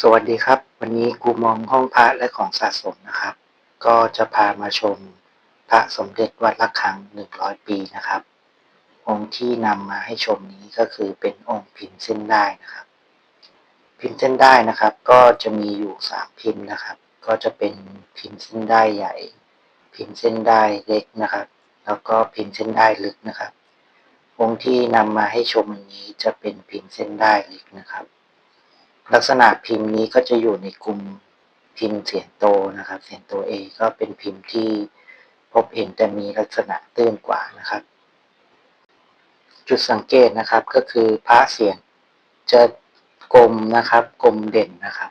สวัสดีครับ วันนี้กูมองห้องพระและของสะสมนะครับ ก็จะพามาชมพระสมเด็จวัดระฆังหนึ่งร้อยปีนะครับ องค์ที่นำมาให้ชมนี้ก็คือเป็นองค์พิมพ์เส้นได้นะครับ พิมพ์เส้นได้นะครับ ก็จะมีอยู่สามพิมพ์นะครับ ก็จะเป็นพิมพ์เส้นได้ใหญ่ พิมพ์เส้นได้เล็กนะครับ แล้วก็พิมพ์เส้นได้ลึกนะครับ องค์ที่นำมาให้ชมวันนี้จะเป็นพิมพ์เส้นได้เล็กนะครับ ลักษณะพิมพ์นี้ก็จะอยู่ในกลุ่มพิมพ์เสียงโตนะครับ เสียงโต A ก็เป็นพิมพ์ที่พบเห็นแต่มีลักษณะตื้นกว่านะครับ จุดสังเกตนะครับก็คือพระเสียงจะกลมนะครับกลมเด่นนะครับ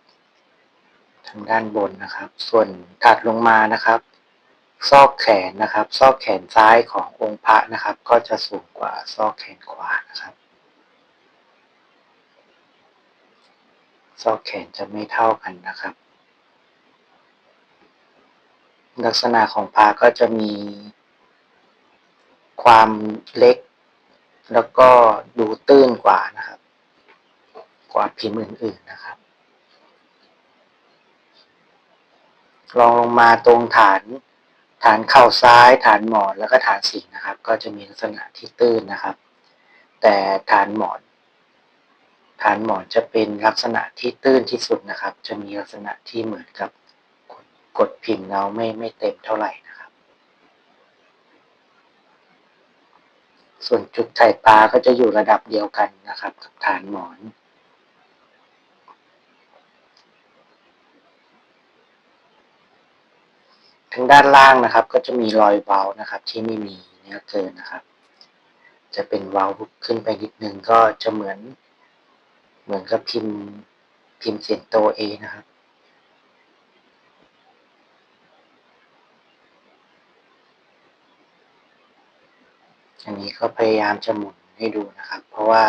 ทางด้านบนนะครับ ส่วนถัดลงมานะครับ ซอกแขนนะครับ ซอกแขนซ้ายขององค์พระนะครับ ก็จะสูงกว่าซอกแขนขวานะครับ ซอกแขนจะไม่เท่ากันนะครับ ลักษณะของพระก็จะมี ความเล็ก แล้วก็ดูตื้นกว่านะครับ กว่าพิมพ์อื่นๆนะครับลองลงมาตรงฐานฐานเข่าซ้าย ฐานหมอนแล้วก็ฐานสีนะครับ ก็จะมีลักษณะที่ตื้นนะครับ แต่ฐานหมอน ฐานหมอนจะเป็นลักษณะที่ตื้นที่สุดนะครับ จะมีลักษณะที่เหมือนกับกดกดพิมพ์แล้วไม่ไม่เต็มเท่าไหร่นะครับ ส่วนจุดไข่ปลาก็จะอยู่ระดับเดียวกันนะครับ กับฐานหมอนทางด้านล่างนะครับ ก็จะมีรอยเว้านะครับ ที่ไม่มีเนื้อเกินนะครับ จะเป็นเว้าขึ้นไปนิดนึงก็จะเหมือน เหมือนกับพิมพ์พิมพ์เสียงโตเอนะครับ อันนี้ก็พยายามจะหมุนให้ดูนะครับ เพราะว่า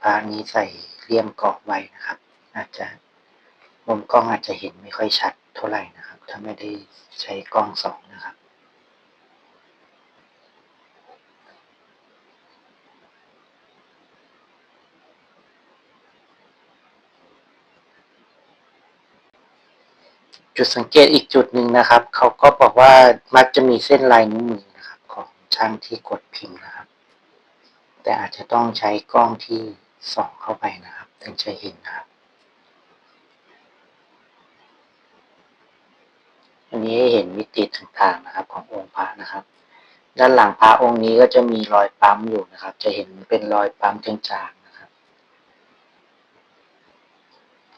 พระนี้ใส่เลี่ยมกรอบไว้นะครับ อาจจะมุมกล้องอาจจะเห็นไม่ค่อยชัดเท่าไหร่นะครับ ถ้าไม่ได้ใช้กล้องสองนะครับ จุดสังเกตอีกจุดหนึ่งนะครับ เขาก็บอกว่ามักจะมีเส้นลายนิ้วมือนะครับ ของช่างที่กดพิมพ์นะครับ แต่อาจจะต้องใช้กล้องที่ส่องเข้าไปนะครับ ถึงจะเห็นนะครับ อันนี้ให้เห็นมิติต่างๆนะครับ ขององค์พระนะครับ ด้านหลังพระองค์นี้ก็จะมีรอยปั๊มอยู่นะครับ จะเห็นเป็นรอยปั๊มจางๆนะครับ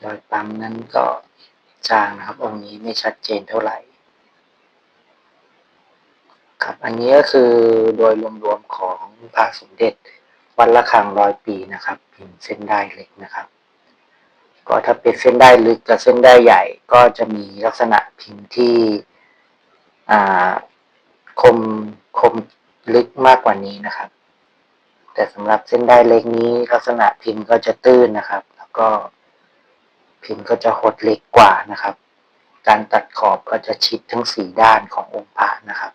รอยปั๊มนั้นก็ จางนะครับ องค์นี้ไม่ชัดเจนเท่าไหร่ ครับอันนี้ก็คือโดยรวมๆของพระสมเด็จวัดระฆังร้อยปีนะครับพิมพ์เส้นได้เล็กนะครับ ก็ถ้าเป็นเส้นได้ลึกกับเส้นได้ใหญ่ ก็จะมีลักษณะพิมพ์ที่คมคมลึกมากกว่านี้นะครับ แต่สำหรับเส้นได้เล็กนี้ลักษณะพิมพ์ก็จะตื้นนะครับ แล้วก็ พิมพ์ก็จะหดเล็กกว่านะครับ การตัดขอบก็จะชิดทั้งสี่ด้านขององค์พระนะครับ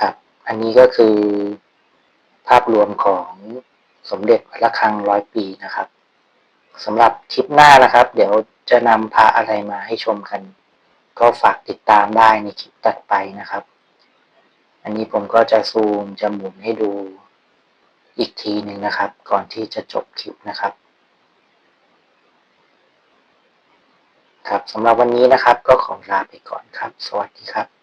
ครับ อันนี้ก็คือภาพรวมของสมเด็จวัดระฆังร้อยปีนะครับสำหรับคลิปหน้านะครับ เดี๋ยวจะนำพระอะไรมาให้ชมกัน ก็ฝากติดตามได้ในคลิปตัดไปนะครับ อันนี้ผมก็จะซูมจะหมุนให้ดูอีกทีหนึ่งนะครับ ก่อนที่จะจบคลิปนะครับ ครับสำหรับวันนี้นะครับก็ขอลาไปก่อนครับ สวัสดีครับ